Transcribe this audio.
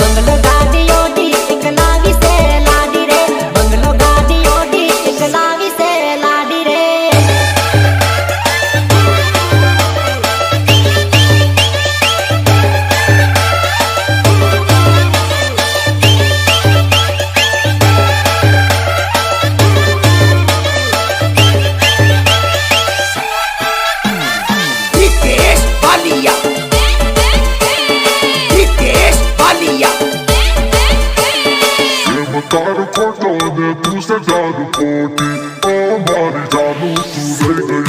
bungalow गाड़ी OD सिकलावी está dado por ti, oh, Maria, no sul,